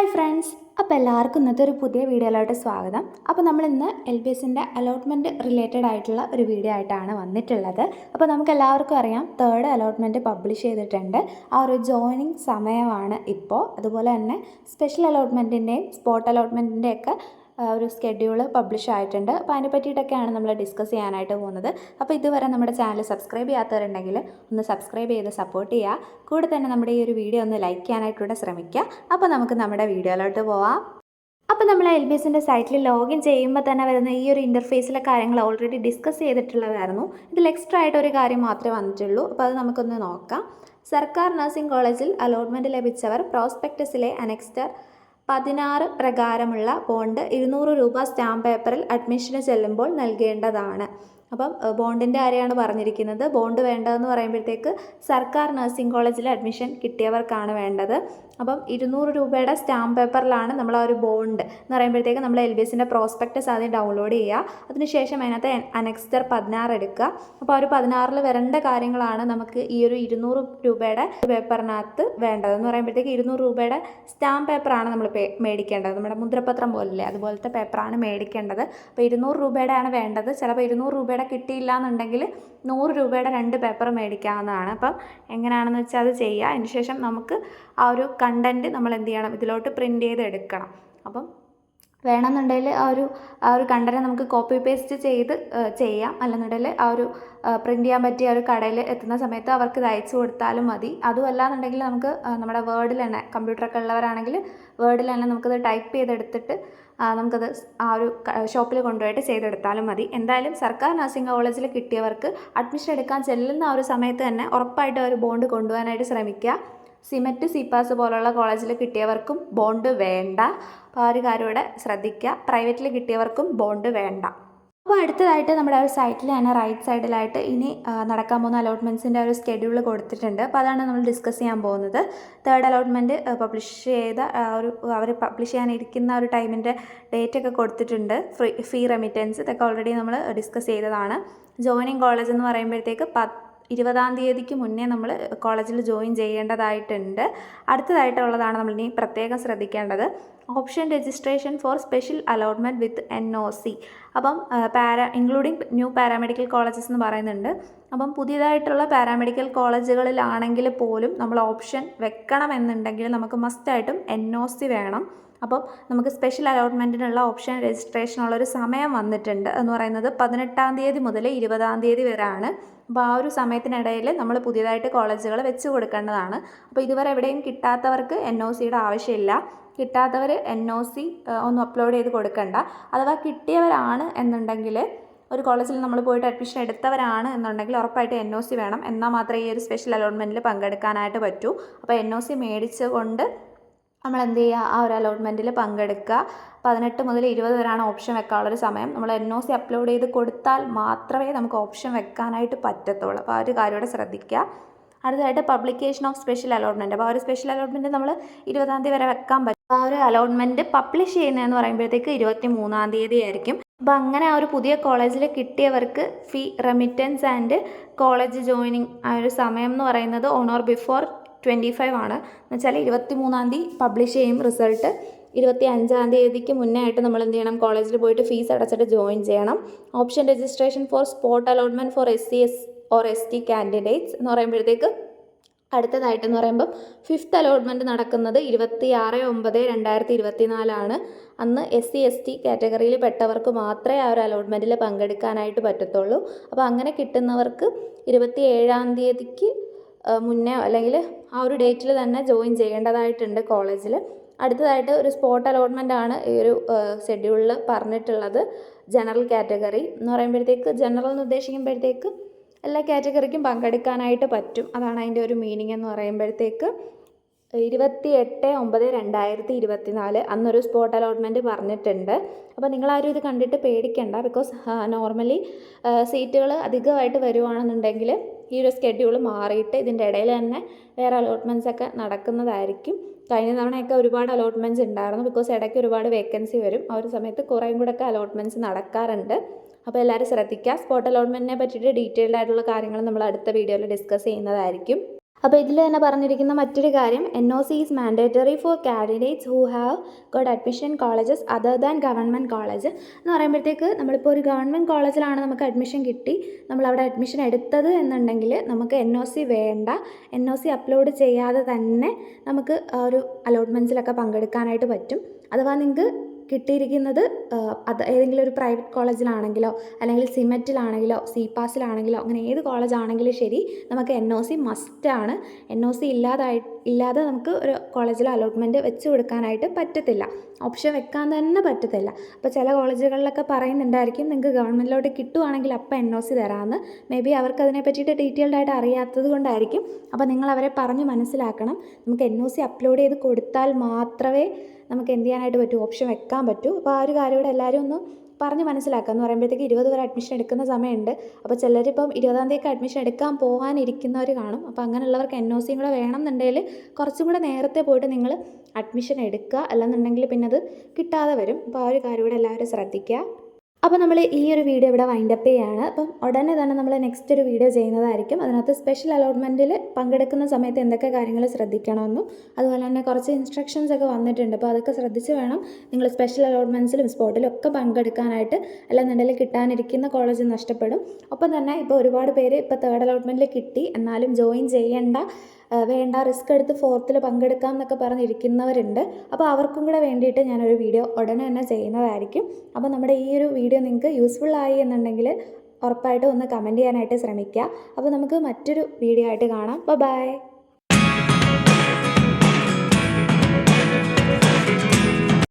Hi friends. അപ്പോൾ എല്ലാവർക്കും ഇന്നത്തെ ഒരു പുതിയ വീഡിയോയിലോട്ട് സ്വാഗതം. അപ്പോൾ നമ്മൾ ഇന്ന് എൽ ബി എസിന്റെ അലോട്ട്മെന്റ് റിലേറ്റഡ് ആയിട്ടുള്ള ഒരു വീഡിയോ ആയിട്ടാണ് വന്നിട്ടുള്ളത്. അപ്പോൾ നമുക്ക് എല്ലാവർക്കും അറിയാം തേർഡ് അലോട്ട്മെന്റ് പബ്ലിഷ് ചെയ്തിട്ടുണ്ട്. ആ ഒരു ജോയിനിങ് സമയമാണ് ഇപ്പോൾ. അതുപോലെ തന്നെ സ്പെഷ്യൽ അലോട്ട്മെന്റിന്റെയും സ്പോട്ട് അലോട്ട്മെന്റിന്റെയൊക്കെ ഒരു സ്കെഡ്യൂൾ പബ്ലിഷ് ആയിട്ടുണ്ട്. അപ്പോൾ അതിനെ പറ്റിയിട്ടൊക്കെയാണ് നമ്മൾ ഡിസ്കസ് ചെയ്യാനായിട്ട് പോകുന്നത്. അപ്പോൾ ഇതുവരെ നമ്മുടെ ചാനൽ സബ്സ്ക്രൈബ് ചെയ്യാത്തവരുണ്ടെങ്കിൽ ഒന്ന് സബ്സ്ക്രൈബ് ചെയ്ത് സപ്പോർട്ട് ചെയ്യുക. കൂടെ തന്നെ നമ്മുടെ ഈ ഒരു വീഡിയോ ഒന്ന് ലൈക്ക് ചെയ്യാനായിട്ടൂടെ ശ്രമിക്കുക. അപ്പോൾ നമുക്ക് നമ്മുടെ വീഡിയോയിലോട്ട് പോവാം. അപ്പോൾ നമ്മൾ എൽ ബി എസിന്റെ സൈറ്റിൽ ലോഗിൻ ചെയ്യുമ്പോൾ തന്നെ വരുന്ന ഈ ഒരു ഇന്റർഫേസിലെ കാര്യങ്ങൾ ഓൾറെഡി ഡിസ്കസ് ചെയ്തിട്ടുള്ളതായിരുന്നു. ഇതിൽ എക്സ്ട്രാ ആയിട്ട് ഒരു കാര്യം മാത്രമേ വന്നിട്ടുള്ളൂ. അപ്പോൾ അത് നമുക്കൊന്ന് നോക്കാം. സർക്കാർ നഴ്സിംഗ് കോളേജിൽ അലോട്ട്മെന്റ് ലഭിച്ചവർ പ്രോസ്പെക്ടസിലെ അനെക്സ്റ്റർ പതിനാറ് പ്രകാരമുള്ള ബോണ്ട് ഇരുന്നൂറ് രൂപ സ്റ്റാമ്പ് പേപ്പറിൽ അഡ്മിഷന് ചെല്ലുമ്പോൾ നൽകേണ്ടതാണ്. അപ്പം ബോണ്ടിന്റെ ആരെയാണ് പറഞ്ഞിരിക്കുന്നത്. ബോണ്ട് വേണ്ടതെന്ന് പറയുമ്പോഴത്തേക്ക് സർക്കാർ നഴ്സിംഗ് കോളേജിൽ അഡ്മിഷൻ കിട്ടിയവർക്കാണ് വേണ്ടത്. അപ്പം ഇരുന്നൂറ് രൂപയുടെ സ്റ്റാമ്പ് പേപ്പറിലാണ് നമ്മൾ ആ ഒരു ബോണ്ട് എന്ന് പറയുമ്പോഴത്തേക്ക് നമ്മൾ എൽ ബി എസിന്റെ പ്രോസ്പെക്ടസ് ആദ്യം ഡൗൺലോഡ് ചെയ്യുക. അതിനുശേഷം അതിനകത്ത് അനക്സ്റ്റർ പതിനാറ് എടുക്കുക. അപ്പോൾ ആ ഒരു പതിനാറിൽ വരേണ്ട കാര്യങ്ങളാണ് നമുക്ക് ഈ ഒരു ഇരുന്നൂറ് രൂപയുടെ പേപ്പറിനകത്ത് വേണ്ടത്. എന്ന് പറയുമ്പോഴത്തേക്ക് ഇരുന്നൂറ് രൂപയുടെ സ്റ്റാമ്പ് പേപ്പറാണ് നമ്മൾ മേടിക്കേണ്ടത്. നമ്മുടെ മുദ്രപത്രം പോലല്ലേ? അതുപോലത്തെ പേപ്പറാണ് മേടിക്കേണ്ടത്. അപ്പോൾ ഇരുന്നൂറ് രൂപയുടെ ആണ് വേണ്ടത്. ചിലപ്പോൾ ഇരുന്നൂറ് രൂപയുടെ കിട്ടിയില്ല എന്നുണ്ടെങ്കിൽ നൂറ് രൂപയുടെ രണ്ട് പേപ്പർ മേടിക്കാവുന്നതാണ്. അപ്പം എങ്ങനെയാണെന്ന് വെച്ചാൽ അത് ചെയ്യുക അതിനുശേഷം നമുക്ക് ആ ഒരു കണ്ടന്റ് നമ്മൾ എന്ത് ചെയ്യണം? ഇതിലോട്ട് പ്രിന്റ് ചെയ്ത് എടുക്കണം അപ്പം വേണമെന്നുണ്ടെങ്കിൽ ആ ഒരു ആ ഒരു കണ്ടനെ നമുക്ക് കോപ്പി പേസ്റ്റ് ചെയ്ത് ചെയ്യാം. അല്ലെന്നുണ്ടെങ്കിൽ ആ ഒരു പ്രിന്റ് ചെയ്യാൻ പറ്റിയ ഒരു കടയിൽ എത്തുന്ന സമയത്ത് അവർക്ക് ഇത് അയച്ചു കൊടുത്താലും മതി. അതുമല്ല എന്നുണ്ടെങ്കിൽ നമുക്ക് നമ്മുടെ വേർഡിൽ തന്നെ കമ്പ്യൂട്ടറൊക്കെ ഉള്ളവരാണെങ്കിൽ വേർഡിൽ തന്നെ നമുക്കത് ടൈപ്പ് ചെയ്തെടുത്തിട്ട് നമുക്കത് ആ ഒരു ഷോപ്പിൽ കൊണ്ടുപോയിട്ട് ചെയ്തെടുത്താലും മതി. എന്തായാലും സർക്കാർ നഴ്സിംഗ് കോളേജിൽ കിട്ടിയവർക്ക് അഡ്മിഷൻ എടുക്കാൻ ചെല്ലുന്ന ആ ഒരു സമയത്ത് തന്നെ ഉറപ്പായിട്ട് ഒരു ബോണ്ട് കൊണ്ടുപോകാനായിട്ട് ശ്രമിക്കുക. സിമറ്റ് സിപാസ് പോലുള്ള കോളേജിൽ കിട്ടിയവർക്കും ബോണ്ട് വേണ്ട. അപ്പോൾ ആ ഒരു കാര്യം ഇവിടെ ശ്രദ്ധിക്കുക. പ്രൈവറ്റിൽ കിട്ടിയവർക്കും ബോണ്ട് വേണ്ട. അപ്പോൾ അടുത്തതായിട്ട് നമ്മുടെ ഒരു സൈറ്റിൽ തന്നെ റൈറ്റ് സൈഡിലായിട്ട് ഇനി നടക്കാൻ പോകുന്ന അലോട്ട്മെന്റ്സിന്റെ ഒരു സ്കെഡ്യൂൾ കൊടുത്തിട്ടുണ്ട്. അപ്പോൾ അതാണ് നമ്മൾ ഡിസ്കസ് ചെയ്യാൻ പോകുന്നത്. തേർഡ് അലോട്ട്മെന്റ് പബ്ലിഷ് ചെയ്ത ഒരു അവർ പബ്ലിഷ് ചെയ്യാനിരിക്കുന്ന ഒരു ടൈമിന്റെ ഡേറ്റ് ഒക്കെ കൊടുത്തിട്ടുണ്ട്. ഫ്രീ ഫീ റെമിറ്റൻസ് ഇതൊക്കെ ഓൾറെഡി നമ്മൾ ഡിസ്കസ് ചെയ്തതാണ്. ജോയിനിങ് കോളേജ് എന്ന് പറയുമ്പോഴത്തേക്ക് പത്ത് ഇരുപതാം തീയതിക്ക് മുന്നേ നമ്മൾ കോളേജിൽ ജോയിൻ ചെയ്യേണ്ടതായിട്ടുണ്ട്. അടുത്തതായിട്ടുള്ളതാണ് നമ്മൾ ഇനി പ്രത്യേകം ശ്രദ്ധിക്കേണ്ടത്. Option registration for special allotment with N O C. അപ്പം para including new paramedical colleges എന്ന് പറയുന്നുണ്ട്. അപ്പം പുതിയതായിട്ടുള്ള പാരാമെഡിക്കൽ കോളേജുകളിലാണെങ്കിൽ പോലും നമ്മൾ ഓപ്ഷൻ വെക്കണമെന്നുണ്ടെങ്കിൽ നമുക്ക് മസ്റ്റായിട്ടും എൻ ഒ സി വേണം. അപ്പം നമുക്ക് സ്പെഷ്യൽ അലോട്ട്മെന്റിനുള്ള ഓപ്ഷൻ രജിസ്ട്രേഷനുള്ള ഒരു സമയം വന്നിട്ടുണ്ട്. എന്ന് പറയുന്നത് പതിനെട്ടാം തീയതി മുതൽ ഇരുപതാം തീയതി വരെയാണ്. അപ്പോൾ ആ ഒരു സമയത്തിനിടയിൽ നമ്മൾ പുതിയതായിട്ട് കോളേജുകൾ വെച്ച് കൊടുക്കേണ്ടതാണ്. അപ്പോൾ ഇതുവരെ എവിടെയും കിട്ടാത്തവർക്ക് എൻ ഒ സിയുടെ ആവശ്യമില്ല. കിട്ടാത്തവർ എൻ ഒ സി ഒന്ന് അപ്ലോഡ് ചെയ്ത് കൊടുക്കണ്ട. അഥവാ കിട്ടിയവരാണ് എന്നുണ്ടെങ്കിൽ ഒരു കോളേജിൽ നമ്മൾ പോയിട്ട് അഡ്മിഷൻ എടുത്തവരാണ് എന്നുണ്ടെങ്കിൽ ഉറപ്പായിട്ട് എൻ ഒ സി വേണം. എന്നാൽ മാത്രമേ ഈ ഒരു സ്പെഷ്യൽ അലോട്ട്മെന്റിൽ പങ്കെടുക്കാനായിട്ട് പറ്റൂ. അപ്പോൾ എൻ ഒ സി മേടിച്ചുകൊണ്ട് നമ്മൾ എന്ത് ചെയ്യുക ആ ഒരു അലോട്ട്മെന്റിൽ പങ്കെടുക്കുക. പതിനെട്ട് മുതൽ ഇരുപത് വരെയാണ് ഓപ്ഷൻ വെക്കാനുള്ളൊരു സമയം. നമ്മൾ എൻ ഒ സി അപ്ലോഡ് ചെയ്ത് കൊടുത്താൽ മാത്രമേ നമുക്ക് ഓപ്ഷൻ വെക്കാനായിട്ട് പറ്റത്തുള്ളൂ. അപ്പോൾ ആ ഒരു കാര്യം കൂടെ ശ്രദ്ധിക്കുക. അടുത്തതായിട്ട് പബ്ലിക്കേഷൻ ഓഫ് സ്പെഷ്യൽ അലോട്ട്മെന്റ് അപ്പോൾ ആ ഒരു സ്പെഷ്യൽ അലോട്ട്മെന്റ് നമ്മൾ ഇരുപതാം തീയതി വരെ വെക്കാൻ പറ്റും. ആ ഒരു അലോട്ട്മെന്റ് പബ്ലിഷ് ചെയ്യുന്നതെന്ന് പറയുമ്പോഴത്തേക്ക് ഇരുപത്തി മൂന്നാം തീയതി ആയിരിക്കും. അപ്പോൾ അങ്ങനെ ആ ഒരു പുതിയ കോളേജിൽ കിട്ടിയവർക്ക് fee remittance and college joining ആ ഒരു സമയം എന്ന് പറയുന്നത് on or before twenty five ആണ്. എന്ന് വെച്ചാൽ ഇരുപത്തി മൂന്നാം തീയതി പബ്ലിഷ് ചെയ്യും റിസൾട്ട് ഇരുപത്തി അഞ്ചാം തീയതിക്ക് മുന്നേ ആയിട്ട് നമ്മൾ എന്ത് ചെയ്യണം? കോളേജിൽ പോയിട്ട് ഫീസ് അടച്ചിട്ട് ജോയിൻ ചെയ്യണം. Option registration for spot allotment for S C S or S T candidates എന്ന് പറയുമ്പോഴത്തേക്ക് അടുത്തതായിട്ടെന്ന് പറയുമ്പം ഫിഫ്ത്ത് അലോട്ട്മെന്റ് നടക്കുന്നത് ഇരുപത്തി ആറ് ഒമ്പത് രണ്ടായിരത്തി ഇരുപത്തി നാലാണ് അന്ന് എസ് സി എസ് ടി കാറ്റഗറിയിൽ പെട്ടവർക്ക് മാത്രമേ ആ ഒരു അലോട്ട്മെന്റിൽ പങ്കെടുക്കാനായിട്ട് പറ്റത്തുള്ളൂ. അപ്പോൾ അങ്ങനെ കിട്ടുന്നവർക്ക് ഇരുപത്തി ഏഴാം തീയതിക്ക് മുന്നേ അല്ലെങ്കിൽ ആ ഒരു ഡേറ്റിൽ തന്നെ ജോയിൻ ചെയ്യേണ്ടതായിട്ടുണ്ട് കോളേജിൽ അടുത്തതായിട്ട് ഒരു സ്പോട്ട് അലോട്ട്മെന്റ് ആണ് ഈ ഒരു ഷെഡ്യൂളിൽ പറഞ്ഞിട്ടുള്ളത് ജനറൽ കാറ്റഗറി എന്ന് പറയുമ്പോഴത്തേക്ക് ജനറൽ എന്ന് ഉദ്ദേശിക്കുമ്പോഴത്തേക്ക് എല്ലാ കാറ്റഗറിക്കും പങ്കെടുക്കാനായിട്ട് പറ്റും. അതാണ് അതിന്റെ ഒരു മീനിങ് എന്ന് പറയുമ്പോഴത്തേക്ക് ഇരുപത്തി എട്ട് ഒമ്പത് രണ്ടായിരത്തി ഇരുപത്തി നാല് അന്നൊരു സ്പോട്ട് അലോട്ട്മെന്റ് പറഞ്ഞിട്ടുണ്ട്. അപ്പോൾ നിങ്ങളാരും ഇത് കണ്ടിട്ട് പേടിക്കണ്ട ബിക്കോസ് നോർമലി സീറ്റുകൾ അധികമായിട്ട് വരുവാണെന്നുണ്ടെങ്കിൽ ഈ ഒരു സ്കെഡ്യൂൾ മാറിയിട്ട് ഇതിന്റെ ഇടയിൽ തന്നെ വേറെ അലോട്ട്മെന്റ്സ് ഒക്കെ നടക്കുന്നതായിരിക്കും. കഴിഞ്ഞ തവണയൊക്കെ ഒരുപാട് അലോട്ട്മെന്റ്സ് ഉണ്ടായിരുന്നു ബിക്കോസ് ഇടയ്ക്ക് ഒരുപാട് വേക്കൻസി വരും. ആ ഒരു സമയത്ത് കുറേയും കൂടെ ഒക്കെ അലോട്ട്മെന്റ്സ് നടക്കാറുണ്ട് അപ്പോൾ എല്ലാവരും ശ്രദ്ധിക്കുക സ്പോട്ട് അലോട്ട്മെന്റിനെ പറ്റിയിട്ട് ഡീറ്റെയിൽഡ് ആയിട്ടുള്ള കാര്യങ്ങൾ നമ്മൾ അടുത്ത വീഡിയോയിൽ ഡിസ്കസ് ചെയ്യുന്നതായിരിക്കും. അപ്പോൾ ഇതിൽ തന്നെ പറഞ്ഞിരിക്കുന്ന മറ്റൊരു കാര്യം N O C is mandatory for candidates who have got admission colleges other than government college എന്ന് പറയുമ്പോഴത്തേക്ക് നമ്മളിപ്പോൾ ഒരു ഗവൺമെന്റ് കോളേജിലാണ് നമുക്ക് അഡ്മിഷൻ കിട്ടി. നമ്മൾ അവിടെ അഡ്മിഷൻ എടുത്തത് എന്നുണ്ടെങ്കിൽ നമുക്ക് എൻ ഒ സി വേണ്ട. എൻ ഒ സി അപ്ലോഡ് ചെയ്യാതെ തന്നെ നമുക്ക് ഒരു അലോട്ട്മെന്റ്സിലൊക്കെ പങ്കെടുക്കാനായിട്ട് പറ്റും. അഥവാ നിങ്ങൾക്ക് കിട്ടിയിരിക്കുന്നത് അത് ഏതെങ്കിലും ഒരു പ്രൈവറ്റ് കോളേജിലാണെങ്കിലോ അല്ലെങ്കിൽ സിമെറ്റിലാണെങ്കിലോ സി പാസിലാണെങ്കിലോ അങ്ങനെ ഏത് കോളേജാണെങ്കിലും ശരി നമുക്ക് എൻ ഒ സി മസ്റ്റാണ് എൻ ഒ സി ഇല്ലാതായി ഇല്ലാതെ നമുക്ക് ഒരു കോളേജിൽ അലോട്ട്മെന്റ് വെച്ച് കൊടുക്കാനായിട്ട് പറ്റത്തില്ല. ഓപ്ഷൻ വെക്കാൻ തന്നെ പറ്റത്തില്ല. അപ്പോൾ ചില കോളേജുകളിലൊക്കെ പറയുന്നുണ്ടായിരിക്കും നിങ്ങൾക്ക് ഗവൺമെന്റിലോട്ട് കിട്ടുവാണെങ്കിൽ അപ്പം എൻ ഒ സി തരാമെന്ന്. മേ ബി അവർക്ക് അതിനെ പറ്റിയിട്ട് ഡീറ്റെയിൽഡ് ആയിട്ട് അറിയാത്തത് കൊണ്ടായിരിക്കും. അപ്പോൾ നിങ്ങൾ അവരെ പറഞ്ഞ് മനസ്സിലാക്കണം. നമുക്ക് എൻ ഒ സി അപ്ലോഡ് ചെയ്ത് കൊടുത്താൽ മാത്രമേ നമുക്ക് എന്ത് ചെയ്യാനായിട്ട് പറ്റൂ? ഓപ്ഷൻ വെക്കാൻ പറ്റൂ. അപ്പോൾ ആ ഒരു കാര്യം കൂടെ എല്ലാവരും ഒന്ന് പറഞ്ഞ് മനസ്സിലാക്കുക. എന്ന് പറയുമ്പോഴത്തേക്ക് ഇരുപത് വരെ അഡ്മിഷൻ എടുക്കുന്ന സമയമുണ്ട്. അപ്പോൾ ചിലരിപ്പം ഇരുപതാം തീയതി അഡ്മിഷൻ എടുക്കാൻ പോകാനിരിക്കുന്നവർ കാണും. അപ്പോൾ അങ്ങനെയുള്ളവർക്ക് എൻ ഒ സിയും കൂടെ വേണമെന്നുണ്ടെങ്കിൽ കുറച്ചും കൂടെ നേരത്തെ പോയിട്ട് നിങ്ങൾ അഡ്മിഷൻ എടുക്കുക. അല്ലെന്നുണ്ടെങ്കിൽ പിന്നെ അത് കിട്ടാതെ വരും. അപ്പോൾ ആ ഒരു കാര്യം കൂടെ എല്ലാവരും ശ്രദ്ധിക്കുക. അപ്പോൾ നമ്മൾ ഈ ഒരു വീഡിയോ ഇവിടെ വൈൻഡപ്പ് ചെയ്യുകയാണ് അപ്പം ഉടനെ തന്നെ നമ്മൾ നെക്സ്റ്റ് ഒരു വീഡിയോ ചെയ്യുന്നതായിരിക്കും. അതിനകത്ത് സ്പെഷ്യൽ അലോട്ട്മെന്റിൽ പങ്കെടുക്കുന്ന സമയത്ത് എന്തൊക്കെ കാര്യങ്ങൾ ശ്രദ്ധിക്കണമെന്നും അതുപോലെ തന്നെ കുറച്ച് ഇൻസ്ട്രക്ഷൻസ് ഒക്കെ വന്നിട്ടുണ്ട്. അപ്പോൾ അതൊക്കെ ശ്രദ്ധിച്ച് വേണം നിങ്ങൾ സ്പെഷ്യൽ അലോട്ട്മെന്റ്സിലും സ്പോട്ടിലും ഒക്കെ പങ്കെടുക്കാനായിട്ട്. അല്ലെന്നുണ്ടെങ്കിൽ കിട്ടാനിരിക്കുന്ന കോളേജ് നഷ്ടപ്പെടും. ഒപ്പം തന്നെ ഇപ്പോൾ ഒരുപാട് പേര് ഇപ്പോൾ തേർഡ് അലോട്ട്മെന്റിൽ കിട്ടി. എന്നാലും ജോയിൻ ചെയ്യേണ്ട വേണ്ട റിസ്ക് എടുത്ത് ഫോർത്തിൽ പങ്കെടുക്കാം എന്നൊക്കെ പറഞ്ഞിരിക്കുന്നവരുണ്ട്. അപ്പോൾ അവർക്കും കൂടെ വേണ്ടിയിട്ട് ഞാനൊരു വീഡിയോ ഉടനെ തന്നെ ചെയ്യുന്നതായിരിക്കും. അപ്പോൾ നമ്മുടെ ഈ ഒരു വീഡിയോ നിങ്ങൾക്ക് യൂസ്ഫുൾ ആയി എന്നുണ്ടെങ്കിൽ ഉറപ്പായിട്ടും ഒന്ന് കമന്റ് ചെയ്യാനായിട്ട് ശ്രമിക്കുക. അപ്പോൾ നമുക്ക് മറ്റൊരു വീഡിയോ ആയിട്ട് കാണാം. ബൈ